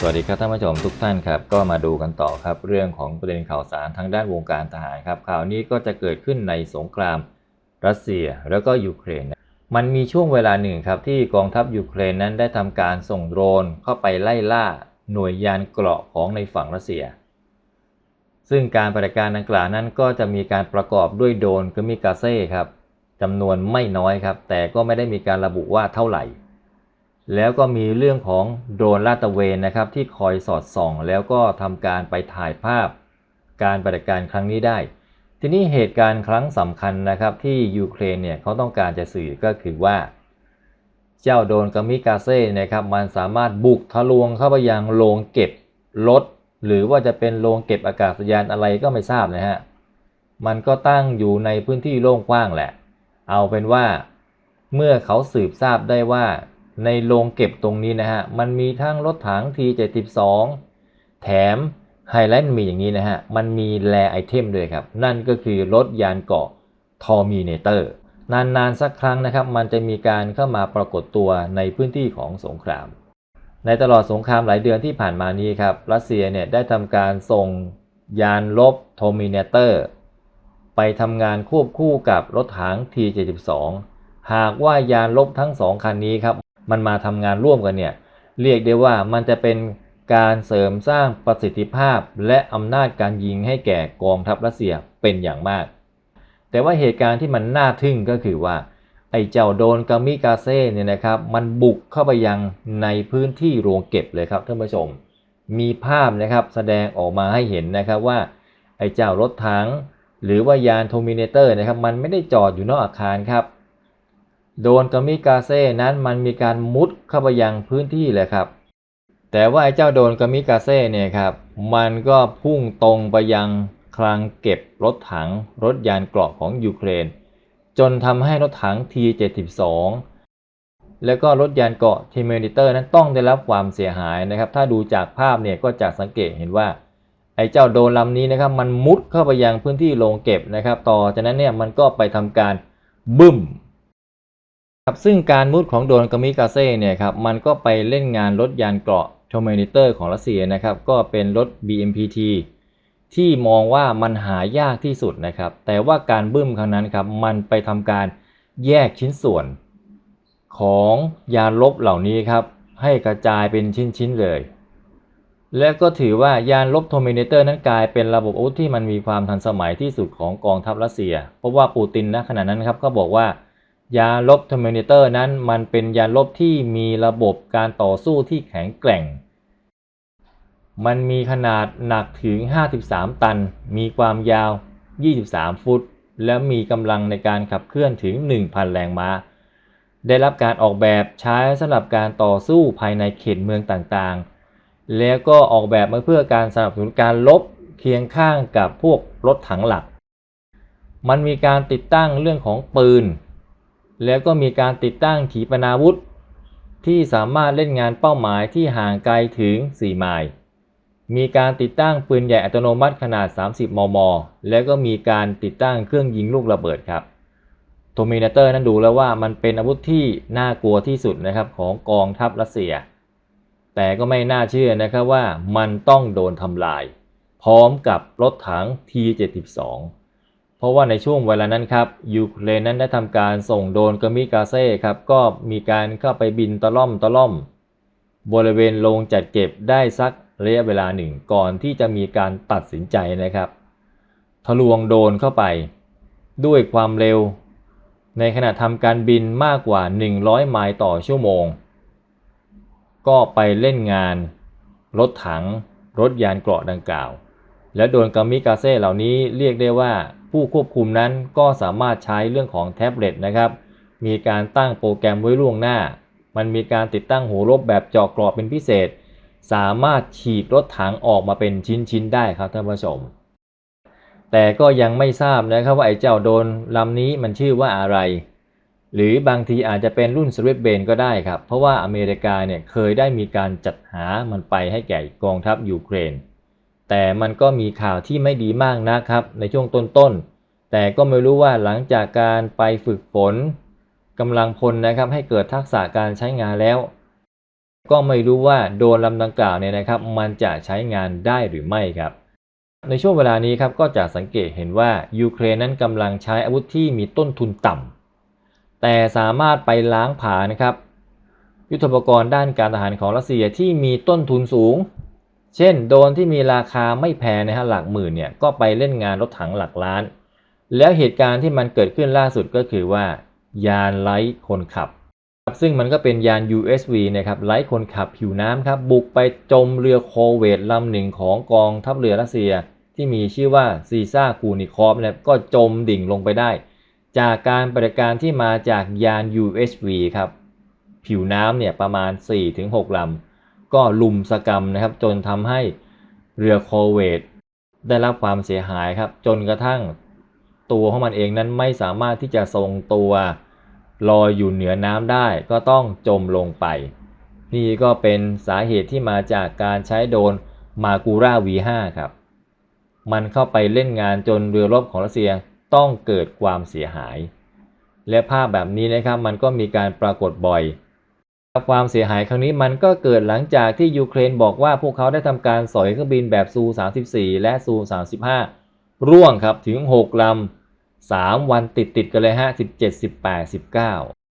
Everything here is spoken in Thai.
สวัสดีครับท่านผู้ชมทุกท่านครับก็มาดูกันต่อครับเรื่องของประเด็นข่าวสารทางด้านวงการทหารครับข่าวนี้ก็จะเกิดขึ้นในสงครามรัสเซียแล้วก็ยูเครน มันมีช่วงเวลาหนึ่งครับที่กองทัพยูเครนนั้นได้ทำการส่งโดรนเข้าไปไล่ล่าหน่วยยานเกราะของในฝั่งรัสเซีย ซึ่งการปฏิบัติการดังกล่าวนั้นก็จะมีการประกอบด้วยโดรนกมิกาเซ่ครับจำนวนไม่น้อยครับแต่ก็ไม่ได้มีการระบุว่าเท่าไหร่ แล้วก็มีเรื่องของโดรนลาดตระเวนนะครับที่คอยสอดส่อง แล้วก็ทำการไปถ่ายภาพการปฏิบัติการครั้งนี้ได้ ทีนี้เหตุการณ์ครั้งสำคัญนะครับที่ยูเครนเนี่ยเขาต้องการจะสื่อก็คือว่า เจ้าโดนกามิกาเซ่นะครับมันสามารถบุกทะลวงเข้าไปยังโรงเก็บรถหรือว่าจะเป็นโรงเก็บอากาศยานอะไรก็ไม่ทราบนะฮะมันก็ตั้งอยู่ในพื้นที่โล่งกว้างแหละ เอาเป็นว่า เมื่อเขาสืบทราบได้ว่า ในโรงเก็บตรงนี้นะฮะ มันมีทั้งรถถัง T72 แถมไฮไลท์มีอย่างนี้นะฮะ มันมีแลไอเทมด้วยครับ นั่นก็คือรถยานเกาะทอมิเนเตอร์นานๆสักครั้งนะครับ มันจะมีการเข้ามาปรากฏตัวในพื้นที่ของสงคราม ในตลอดสงครามหลายเดือนที่ผ่านมานี้ครับ รัสเซียเนี่ยได้ทำการส่งยานลบโทมิเนเตอร์ไปทำงานควบคู่กับรถถัง T72 หากว่ายานลบทั้งสองคันนี้ครับ มันมาทำงานร่วมกันเนี่ยเรียกได้ว่ามันจะเป็นการเสริมสร้างประสิทธิภาพและอำนาจการยิงให้แก่กองทัพรัสเซียเป็นอย่างมาก แต่ว่าเหตุการณ์ที่มันน่าทึ่งก็คือว่า ไอ้เจ้าโดนกามิกาเซ่เนี่ยนะครับ มันบุกเข้าไปยังในพื้นที่โรงเก็บเลยครับท่านผู้ชม มีภาพนะครับแสดงออกมาให้เห็นนะครับว่า ไอ้เจ้ารถถังหรือว่ายานโทมิเนเตอร์นะครับ มันไม่ได้จอดอยู่นอกอาคารครับ โดนกามิกาเซ่นั้นมันมีการมุดเข้าไปยังพื้นที่เลยครับ แต่ว่าไอ้เจ้าโดนกามิกาเซ่เนี่ยครับ มันก็พุ่งตรงไปยังคลังเก็บรถถังรถยานเกราะของยูเครน จนทำให้รถถัง T72 แล้วก็รถยานเกราะ t เมนิเตอร์นั้นต้องได้รับความเสียหายนะครับ ถ้าดูจากภาพเนี่ยก็จะสังเกตเห็นว่า ไอ้เจ้าโดนลำนี้นะครับ มันมุดเข้าไปยังพื้นที่โรงเก็บนะครับ ต่อจากนั้นเนี่ยมันก็ไปทำการบึ้ม ครับซึ่งการมุดของโดนกามิกาเซ่เนี่ยครับมันก็ไปเล่นงานรถยานเกราะโทมินิเตอร์ของรัสเซียนะครับก็เป็นรถ BMPT ที่มองว่ามันหายากที่สุดนะครับ แต่ว่าการบึ้มครั้งนั้นครับมันไปทำการแยกชิ้นส่วนของยานลบเหล่านี้ครับให้กระจายเป็นชิ้นๆเลย และก็ถือว่ายานลบโทมิเนเตอร์นั้นกลายเป็นระบบอาวุธที่มันมีความทันสมัยที่สุดของกองทัพรัสเซีย เพราะว่าปูตินณขณะนั้นครับก็บอกว่า ยานลบโทมิเนเตอร์นั้นมันเป็นยานลบที่มีระบบการต่อสู้ที่แข็งแกร่ง มันมีขนาดหนักถึง 53 ตัน มีความยาว 23 ฟุต และมีกำลังในการขับเคลื่อนถึง 1,000 แรงม้า ได้รับการออกแบบใช้สำหรับการต่อสู้ภายในเขตเมืองต่างๆ แล้วก็ออกแบบมาเพื่อการสนับสนุนการลบเคียงข้างกับพวกรถถังหลัก มันมีการติดตั้งเรื่องของปืน แล้วก็มีการติดตั้งขีปนาวุธ ที่สามารถเล่นงานเป้าหมายที่ห่างไกลถึง 4 ไมล์มีการติดตั้งปืนใหญ่อัตโนมัติขนาด 30 มม แล้วก็มีการติดตั้งเครื่องยิงลูกระเบิดครับโทมินาเตอร์นั้นดูแล้วว่ามันเป็นอาวุธที่น่ากลัวที่สุดนะครับของกองทัพรัสเซีย แต่ก็ไม่น่าเชื่อนะครับว่ามันต้องโดนทำลาย พร้อมกับรถถัง T72 เพราะว่าในช่วงเวลานั้นครับยูเครนนั้นได้ทำการส่งโดรนกามิกาเซ่ครับก็มีการเข้าไปบินตะล่อมตะล่อม บริเวณโรงจัดเก็บได้สักระยะเวลาหนึ่งก่อนที่จะมีการตัดสินใจนะครับทะลวงโดรนเข้าไป ด้วยความเร็ว ในขณะทำการบินมากกว่า 100 ไมล์ต่อชั่วโมง ก็ไปเล่นงาน รถถัง รถยานเกราะดังกล่าว และโดนกามิกาเซ่เหล่านี้เรียกได้ว่าผู้ควบคุมนั้นก็สามารถใช้เรื่องของแท็บเล็ตนะครับ มีการตั้งโปรแกรมไว้ล่วงหน้า มันมีการติดตั้งหัวลบแบบเจาะกรอบเป็นพิเศษ สามารถฉีกรถถังออกมาเป็นชิ้นๆได้ครับท่านผู้ชม แต่ก็ยังไม่ทราบนะครับว่าไอ้เจ้าโดนลำนี้มันชื่อว่าอะไร หรือบางทีอาจจะเป็นรุ่นสวิตเบนก็ได้ครับ เพราะว่าอเมริกาเนี่ยเคยได้มีการจัดหามันไปให้แก่กองทัพยูเครน แต่มันก็มีข่าวที่ไม่ดีมากนะครับ ในช่วงต้นๆ แต่ก็ไม่รู้ว่าหลังจากการไปฝึกฝนกำลังพลนะครับให้เกิดทักษะการใช้งานแล้ว ก็ไม่รู้ว่าโดนลำดังกล่าวเนี่ยนะครับ มันจะใช้งานได้หรือไม่ครับ ในช่วงเวลานี้ครับก็จะสังเกตเห็นว่ายูเครนนั้นกำลังใช้อาวุธที่มีต้นทุนต่ำแต่สามารถไปล้างผลานะครับ ยุทธปกรณ์ด้านการทหารของรัสเซียที่มีต้นทุนสูง เช่นโดนที่มีราคาไม่แพงนะฮะหลักหมื่นเนี่ยก็ไปเล่นงานรถถังหลักล้าน แล้วเหตุการณ์ที่มันเกิดขึ้นล่าสุดก็คือว่า ยานไร้คนขับ ซึ่งมันก็เป็นยาน USV นะครับไร้คนขับผิวน้ำครับบุกไปจมเรือโคเวตลำหนึ่งของกองทัพเรือรัสเซีย ที่มีชื่อว่าซีซ่ากูนิคอฟเนี่ยก็จมดิ่งลงไปได้ จากการปฏิการที่มาจากยาน USV ครับผิวน้ำเนี่ยประมาณ 4-6ลำ ก็ลุมสกรรมนะครับ จนทำให้เรือโคเวตได้รับความเสียหายครับ จนกระทั่งตัวของมันเองนั้นไม่สามารถที่จะทรงตัวลอยอยู่เหนือน้ำได้ ก็ต้องจมลงไป นี่ก็เป็นสาเหตุที่มาจากการใช้โดนมากูรา V5 ครับ มันเข้าไปเล่นงานจนเรือรบของรัสเซียต้องเกิดความเสียหาย และภาพแบบนี้นะครับมันก็มีการปรากฏบ่อย ความเสียหายครั้งนี้มันก็เกิดหลังจากที่ยูเครนบอกว่าพวกเขาได้ทำการสอยเครื่องบินแบบซู 34 และซู 35 ร่วงครับถึง 6ลำ3 วันติดติดกันเลยฮะ17 18 19